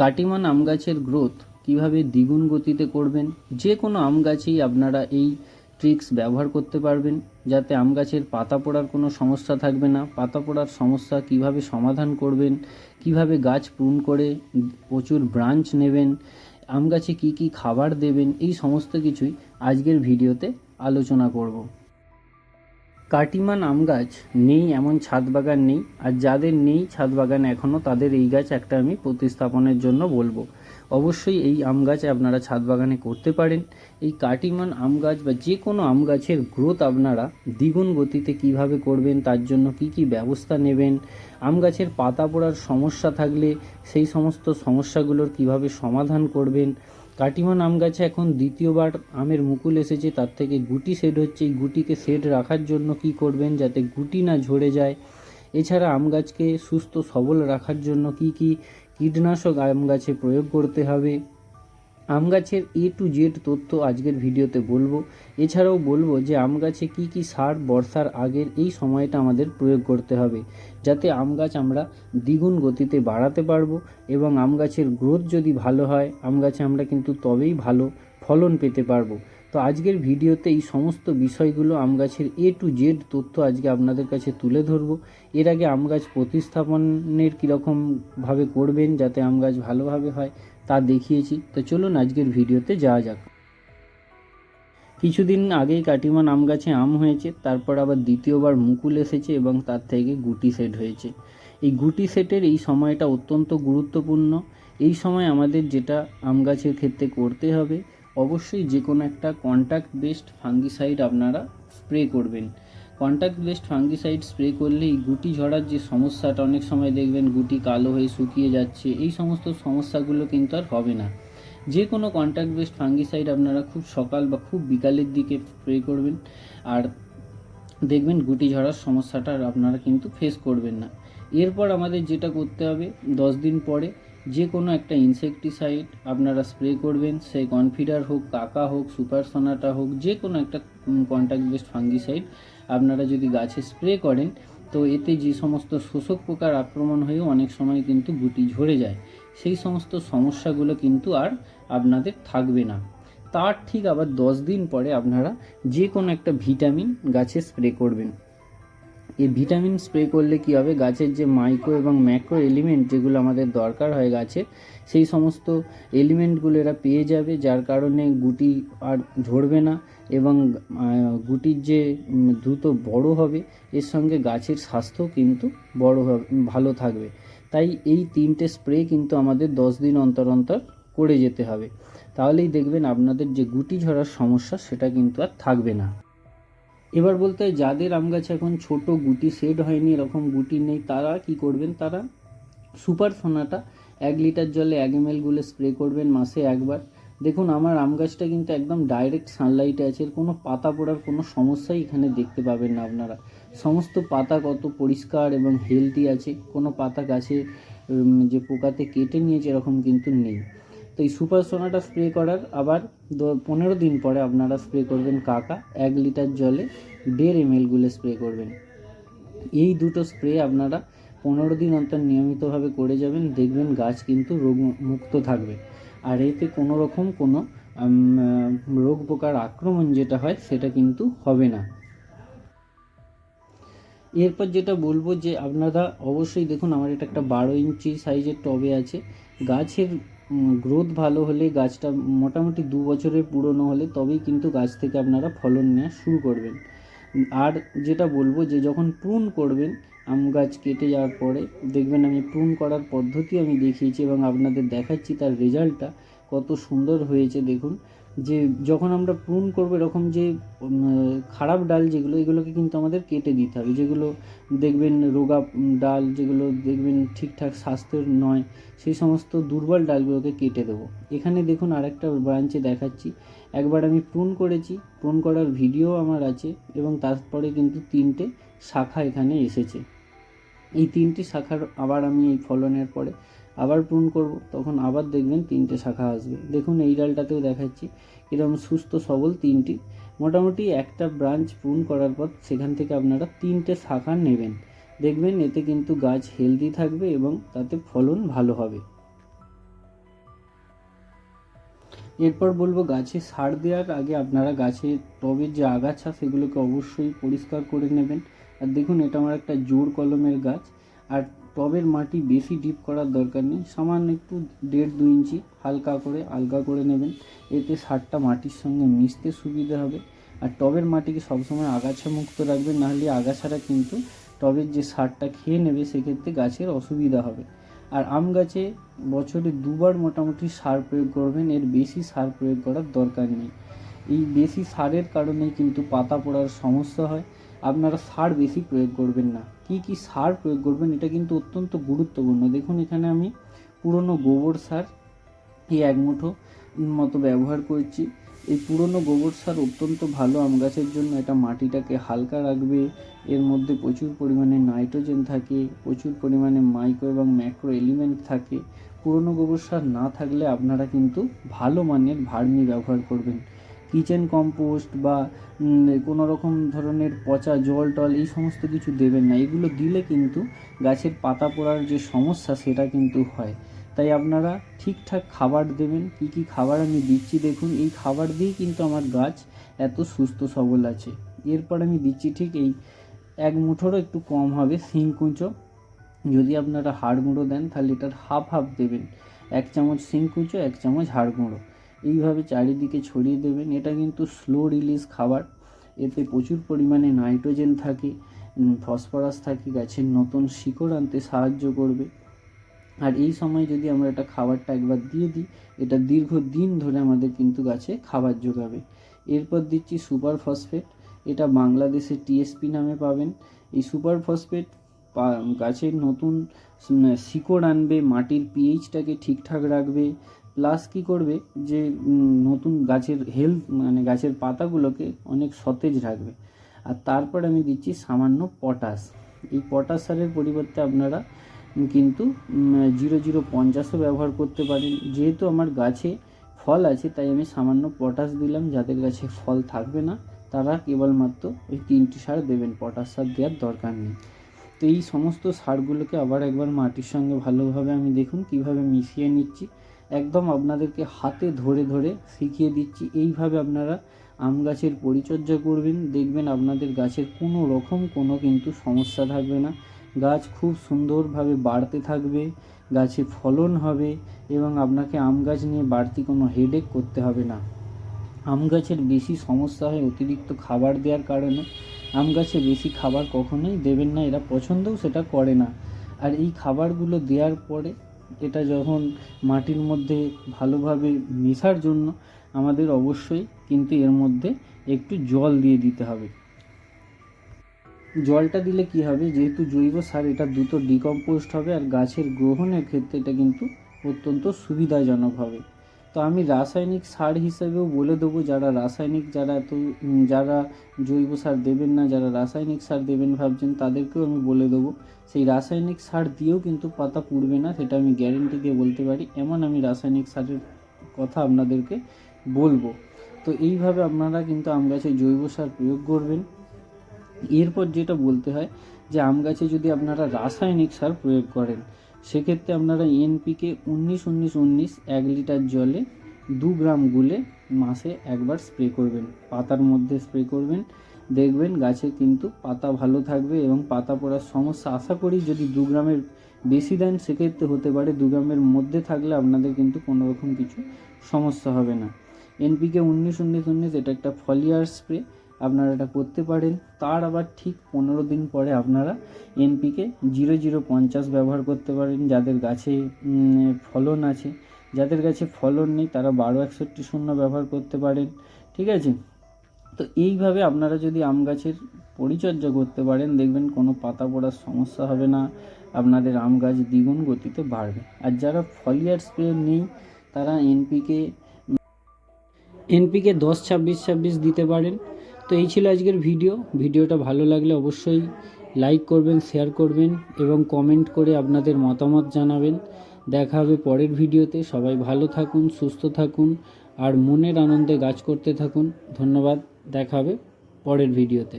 কাটিমান আম গাছের গ্রোথ কীভাবে দ্বিগুণ গতিতে করবেন? যে কোনো আম গাছেই আপনারা এই ট্রিক্স ব্যবহার করতে পারবেন, যাতে আম গাছের পাতা পড়ার কোনো সমস্যা থাকবে না। পাতা পড়ার সমস্যা কীভাবে সমাধান করবেন, কীভাবে গাছ প্রুন করে, প্রচুর ব্রাঞ্চ নেবেন, আম গাছে কী কী খাবার দেবেন, এই সমস্ত কিছুই আজকের ভিডিওতে আলোচনা করব। কাটিমান আম গাছ নেই, এমন ছাদ বাগান নেই। আর যাদের নেই ছাদ বাগান এখনও তাদের এই গাছ একটা আমি প্রতিস্থাপনের জন্য বলব। অবশ্যই এই আম গাছ আপনারা ছাদ বাগানে করতে পারেন। এই কাটিমান আম গাছ বা যে কোনো আম গাছের গ্রোথ আপনারা দ্বিগুণ গতিতে কীভাবে করবেন, তার জন্য কি কি ব্যবস্থা নেবেন, আম গাছের পাতা পড়ার সমস্যা থাকলে সেই সমস্ত সমস্যাগুলোর কীভাবে সমাধান করবেন কাটিমান আম গাছে এখন দ্বিতীয়বার আমের মুকুল এসেছে, তার থেকে গুটি সেট হচ্ছে। এই গুটিকে সেট রাখার জন্য কি করবেন যাতে গুটি না ঝরে যায়? এছাড়া আম গাছকে সুস্থ সবল রাখার জন্য কি কি কীটনাশক আম গাছে প্রয়োগ করতে হবে? আম গাছের এ টু জেড তথ্য আজকের ভিডিওতে বলব। এছাড়াও বলব যে আম গাছে কি কি সার বর্ষার আগের এই সময়টা আমাদের প্রয়োগ করতে হবে, যাতে আম গাছ আমরা দ্বিগুণ গতিতে বাড়াতে পারব এবং আম গাছের গ্রোথ যদি ভালো হয় আম গাছে আমরা কিন্তু তবেই ভালো ফলন পেতে পারব। তো আজকের ভিডিওতে এই সমস্ত বিষয়গুলো আম গাছের এ টু জেড তথ্য আজকে আপনাদের কাছে তুলে ধরবো। এর আগে আম গাছ প্রতিস্থাপনের কীরকমভাবে করবেন যাতে আম গাছ ভালোভাবে হয় তা দেখিয়েছি। তো চলুন আজকের ভিডিওতে যাওয়া যাক। কিছুদিন আগেই কাটিমান আম গাছে আম হয়েছে, তারপর আবার দ্বিতীয়বার মুকুল এসেছে এবং তার থেকে গুটি সেট হয়েছে। এই গুটি সেটের এই সময়টা অত্যন্ত গুরুত্বপূর্ণ। এই সময় আমাদের যেটা আম গাছের ক্ষেত্রে করতে হবে, অবশ্যই যে কোনো একটা কন্ট্যাক্ট বেসড ফাঙ্গিসাইড আপনারা স্প্রে করবেন। কন্ট্যাক্ট বেসড ফাঙ্গিসাইড স্প্রে করলে এই গুটি ঝরার যে সমস্যাটা, অনেক সময় দেখবেন গুটি কালো হয়ে শুকিয়ে যাচ্ছে, এই সমস্ত সমস্যাগুলো কিন্তু আর হবে না। যে কোনো কন্ট্যাক্ট বেসড ফাঙ্গিসাইড আপনারা খুব সকাল বা খুব বিকালের দিকে স্প্রে করবেন, আর দেখবেন গুটি ঝরার সমস্যাটা আর আপনারা কিন্তু ফেস করবেন না। এরপর আমাদের যেটা করতে হবে, দশ দিন পরে যে কোনো একটা ইনসেকটিসাইড আপনারা স্প্রে করবেন, সে কনফিডার হোক, কাকা হোক সুপার সোনাটা হোক, যে কোনো একটা কন্ট্যাক্ট বেসড ফাঙ্গিসাইড আপনারা যদি গাছে স্প্রে করেন, তো এতে যে সমস্ত শোষক পোকার আক্রমণ হয়েও অনেক সময় কিন্তু গুটি ঝরে যায়। সেই সমস্ত সমস্যাগুলো কিন্তু আর আপনাদের থাকবে না। তার ঠিক আবার দশ দিন পরে আপনারা যে কোনো একটা ভিটামিন গাছে স্প্রে করবেন। এই ভিটামিন স্প্রে করলে কি হবে? গাছের যে মাইক্রো এবং ম্যাক্রো এলিমেন্ট যেগুলো আমাদের দরকার হয় গাছে, সেই সমস্ত এলিমেন্টগুলো এরা পেয়ে যাবে, যার কারণে গুটি আর ঝরবে না এবং গুটির যে দ্রুত বড় হবে, এর সঙ্গে গাছের স্বাস্থ্য কিন্তু বড় হবে, ভালো থাকবে। তাই এই তিনটে স্প্রে কিন্তু আমাদের দশ দিন অন্তর অন্তর করে যেতে হবে। তাহলেই দেখবেন আপনাদের যে গুটি ঝরার সমস্যা, সেটা কিন্তু আর থাকবে না। এবার বলতে হয়, যাদের আম গাছে এখন ছোট, গুটি সেট হয়নি, এরকম গুটি নেই, তারা কি করবেন? তারা সুপার সোনাটা এক লিটার জলে এক এম গুলে স্প্রে করবেন মাসে একবার। দেখুন, আমার আম গাছটা কিন্তু একদম ডাইরেক্ট সানলাইটে আছে, এর কোনো পাতা পড়ার কোনো সমস্যাই এখানে দেখতে পাবেন না আপনারা। সমস্ত পাতা কত পরিষ্কার এবং হেলদি আছে, কোনো পাতা গাছে যে পোকাতে কেটে নিয়েছে, এরকম কিন্তু নেই। তো এই সুপার সোনাটা স্প্রে করার আবার পনেরো দিন পরে আপনারা স্প্রে করবেন কাকা, এক লিটার জলে দেড় এম গুলে স্প্রে করবেন। এই দুটো স্প্রে আপনারা পনেরো দিন অন্তর নিয়মিতভাবে করে যাবেন, দেখবেন গাছ কিন্তু রোগ মুক্ত থাকবে। আর এতে কোনো রকম কোনো রোগ পোকার আক্রমণ যেটা হয় সেটা কিন্তু হবে না। এরপর যেটা বলব যে আপনারা অবশ্যই দেখুন, আমার এটা একটা বারো ইঞ্চি সাইজের টবে আছে। গাছের গ্রোথ ভালো হলে গাছটা মোটামুটি দু বছরের পুরনো হলে তবেই কিন্তু গাছ থেকে আপনারা ফলন নেওয়া শুরু করবেন। আর যেটা বলব যে যখন প্রুন করবেন, আম গাছ কেটে যাওয়ার পরে দেখবেন আমি প্রুন করার পদ্ধতি আমি দেখিয়েছি এবং আপনাদের দেখাচ্ছি তার রেজাল্টটা কত সুন্দর হয়েছে দেখুন। যে যখন আমরা প্রুন করব এরকম যে খারাপ ডাল যেগুলো, এগুলোকে কিন্তু আমাদের কেটে দিতে হবে। যেগুলো দেখবেন রোগা ডাল যেগুলো দেখবেন ঠিকঠাক স্বাস্থ্যের নয়, সেই সমস্ত দুর্বল ডালগুলোকে কেটে দেবো। এখানে দেখুন আরেকটা ব্রাঞ্চে দেখাচ্ছি। একবার আমি প্রুন করেছি। প্রুন করার ভিডিও আমার আছে এবং তারপরে কিন্তু তিনটে শাখা এখানে এসেছে। এই তিনটি শাখার আবার আমি এই ফলনের পরে আবার পূরণ করব, তখন আবার দেখবেন তিনটে শাখা আসবে। দেখুন এই ডালটাতেও দেখাচ্ছি এরকম সুস্থ সবল তিনটি। মোটামুটি একটা ব্রাঞ্চ পূরণ করার পর সেখান থেকে আপনারা তিনটে শাখা নেবেন। দেখবেন এতে কিন্তু গাছ হেলদি থাকবে এবং তাতে ফলন ভালো হবে। এরপর বলব গাছে সার দেওয়ার আগে আপনারা গাছে টবের যে আগাছা, সেগুলোকে অবশ্যই পরিষ্কার করে নেবেন। আর দেখুন এটা আমার একটা জোর কলমের গাছ। আর টবের মাটি বেশি ডিপ করার দরকার নেই। সামান্য একটু দেড় দু ইঞ্চি হালকা করে, আলগা করে নেবেন। এতে সারটা মাটির সঙ্গে মিশতে সুবিধা হবে। আর টবের মাটিকে সবসময় আগাছা মুক্ত রাখবেন নাহলে আগাছাটা কিন্তু টবের যে সারটা খেয়ে নেবে, সেক্ষেত্রে গাছের অসুবিধা হবে। আর আম গাছে বছরে দুবার মোটামুটি সার প্রয়োগ করবেন, এর বেশি সার প্রয়োগ করার দরকার নেই। এই বেশি সারের কারণেই কিন্তু পাতা পড়ার সমস্যা হয়। আপনারা সার বেশি প্রয়োগ করবেন না। কি কি সার প্রয়োগ করবেন এটা কিন্তু অত্যন্ত গুরুত্বপূর্ণ। দেখুন, এখানে আমি পুরনো গোবর সার এই এক মুঠো মতো ব্যবহার করছি। এই পুরনো গোবর সার অত্যন্ত ভালো আম গাছের জন্য। এটা মাটিটাকে হালকা রাখবে। এর মধ্যে প্রচুর পরিমাণে নাইট্রোজেন থাকে, প্রচুর পরিমাণে মাইক্রো এবং ম্যাক্রো এলিমেন্ট থাকে। পুরনো গোবর সার না থাকলে আপনারা কিন্তু ভালো মানের ভার্মি ব্যবহার করবেন। কিচেন কম্পোস্ট বা কোনো রকম ধরনের পচা জল টল এই সমস্ত কিছু দেবেন না। এগুলো দিলে কিন্তু গাছের পাতা পড়ার যে সমস্যা সেটা কিন্তু হয়। তাই আপনারা ঠিকঠাক খাবার দেবেন। কি কি খাবার আমি দিচ্ছি দেখুন। এই খাবার দিয়েই কিন্তু আমার গাছ এত সুস্থ সবল আছে। এরপর আমি দিচ্ছি ঠিক এই এক মুঠোরও একটু কম হবে শিং কুঁচো। যদি আপনারা হাড় গুঁড়ো দেন তাহলে এটার হাফ হাফ দেবেন। এক চামচ শিং কুঁচো, এক চামচ হাড় গুঁড়ো। এইভাবে চারিদিকে ছড়িয়ে দেবেন। এটা কিন্তু স্লো রিলিজ খাবার। এতে প্রচুর পরিমাণে নাইট্রোজেন থাকে ফসফরাস থাকে, গাছের নতুন শিকড় আনতে সাহায্য করবে। আর এই সময় যদি আমরা এটা খাবারটা একবার দিয়ে দিই, এটা দীর্ঘ দিন ধরে আমাদের কিন্তু গাছে খাবার যোগাবে। এরপর দিচ্ছি সুপার ফসফেট এটা বাংলাদেশে টিএসপি নামে পাবেন। এই সুপার ফসফেট গাছের নতুন শিকড় আনবে, মাটির পিএইচটাকে ঠিকঠাক রাখবে প্লাস কি করবে? যে নতুন গাছের হেলথ মানে গাছের পাতাগুলোকে অনেক সতেজ রাখবে। আর তারপর আমি দিচ্ছি সামান্য পটাশ এই পটাশ সারের পরিবর্তে আপনারা কিন্তু জিরো জিরো পঞ্চাশও ব্যবহার করতে পারেন। যেহেতু আমার গাছে ফল আছে, তাই আমি সামান্য পটাশ দিলাম যাদের গাছে ফল থাকবে না। তারা কেবলমাত্র ওই তিনটি সার দেবেন পটাশ সার দেওয়ার দরকার নেই। তো এই সমস্ত সারগুলোকে আবার একবার মাটির সঙ্গে ভালোভাবে আমি দেখুন, কীভাবে মিশিয়ে নিচ্ছি। একদম আপনাদেরকে হাতে ধরে ধরে শিখিয়ে দিচ্ছি। এইভাবে আপনারা আম গাছের পরিচর্যা করবেন। দেখবেন আপনাদের গাছের কোনো রকম কোনো কিন্তু সমস্যা থাকবে না। গাছ খুব সুন্দরভাবে বাড়তে থাকবে, গাছে ফলন হবে এবং আপনাকে আম গাছ নিয়ে বাড়তি কোনো হেডেক করতে হবে না। আম গাছের বেশি সমস্যা হয় অতিরিক্ত খাবার দেওয়ার কারণে। আম গাছে বেশি খাবার কখনোই দেবেন না, এরা পছন্দও সেটা করে না। আর এই খাবারগুলো দেওয়ার পরে এটা যখন মাটির মধ্যে ভালোভাবে মেশার জন্য আমাদের অবশ্যই কিন্তু এর মধ্যে একটু জল দিয়ে দিতে হবে। জলটা দিলে কি হবে? যেহেতু জৈব সার, এটা দ্রুত ডিকম্পোস্ট হবে আর গাছের গ্রহণের ক্ষেত্রে এটা কিন্তু অত্যন্ত সুবিধাজনক হবে। তো আমি রাসায়নিক সার হিসেবেও বলে দেবো, যারা রাসায়নিক, যারা এত যারা জৈব সার দেবেন না, যারা রাসায়নিক সার দেবেন ভাবছেন, তাদেরকেও আমি বলে দেবো, সেই রাসায়নিক সার দিয়েও কিন্তু পাতা পুড়বে না, সেটা আমি গ্যারেন্টি দিয়ে বলতে পারি। এমন আমি রাসায়নিক সারের কথা আপনাদেরকে বলব। তো এইভাবে আপনারা কিন্তু আম গাছে জৈব সার প্রয়োগ করবেন। এরপর যেটা বলতে হয় যে, আম গাছে যদি আপনারা রাসায়নিক সার প্রয়োগ করেন সেক্ষেত্রে আপনারা এনপিকে উনিশ উনিশ উনিশ এক লিটার জলে দু গ্রাম গুলে মাসে একবার স্প্রে করবেন। পাতার মধ্যে স্প্রে করবেন। দেখবেন গাছে কিন্তু পাতা ভালো থাকবে এবং পাতা পড়ার সমস্যা। আশা করি যদি দু গ্রামের বেশি দেন, সেক্ষেত্রে হতে পারে দু গ্রামের মধ্যে থাকলে আপনাদের কিন্তু কোনো রকম কিছু সমস্যা হবে না। এনপিকে উনিশ উনিশ উনিশ, এটা একটা ফলিয়ার স্প্রে। আপনারা এটা করতে পারেন। তার আবার ঠিক পনেরো দিন পরে আপনারা এনপিকে জিরো জিরো পঞ্চাশ ব্যবহার করতে পারেন। যাদের গাছে ফলন আছে, যাদের গাছে ফলন নেই, তারা বারো একষট্টি শূন্য ব্যবহার করতে পারেন। ঠিক আছে? তো এইভাবে আপনারা যদি আম গাছের পরিচর্যা করতে পারেন, দেখবেন কোনো পাতা পড়ার সমস্যা হবে না। আপনাদের আম গাছ দ্বিগুণ গতিতে বাড়বে। আর যারা ফলিয়ার স্প্রে নেই, তারা এনপিকে এনপিকে দশ ছাব্বিশ ছাব্বিশ দিতে পারেন। তো এই ছিল আজকের ভিডিও। ভিডিওটা ভালো লাগলে অবশ্যই লাইক করবেন, শেয়ার করবেন এবং কমেন্ট করে আপনাদের মতামত জানাবেন। দেখা হবে পরের ভিডিওতে। সবাই ভালো থাকুন, সুস্থ থাকুন আর মনের আনন্দে গাছ করতে থাকুন। ধন্যবাদ। দেখা হবে পরের ভিডিওতে।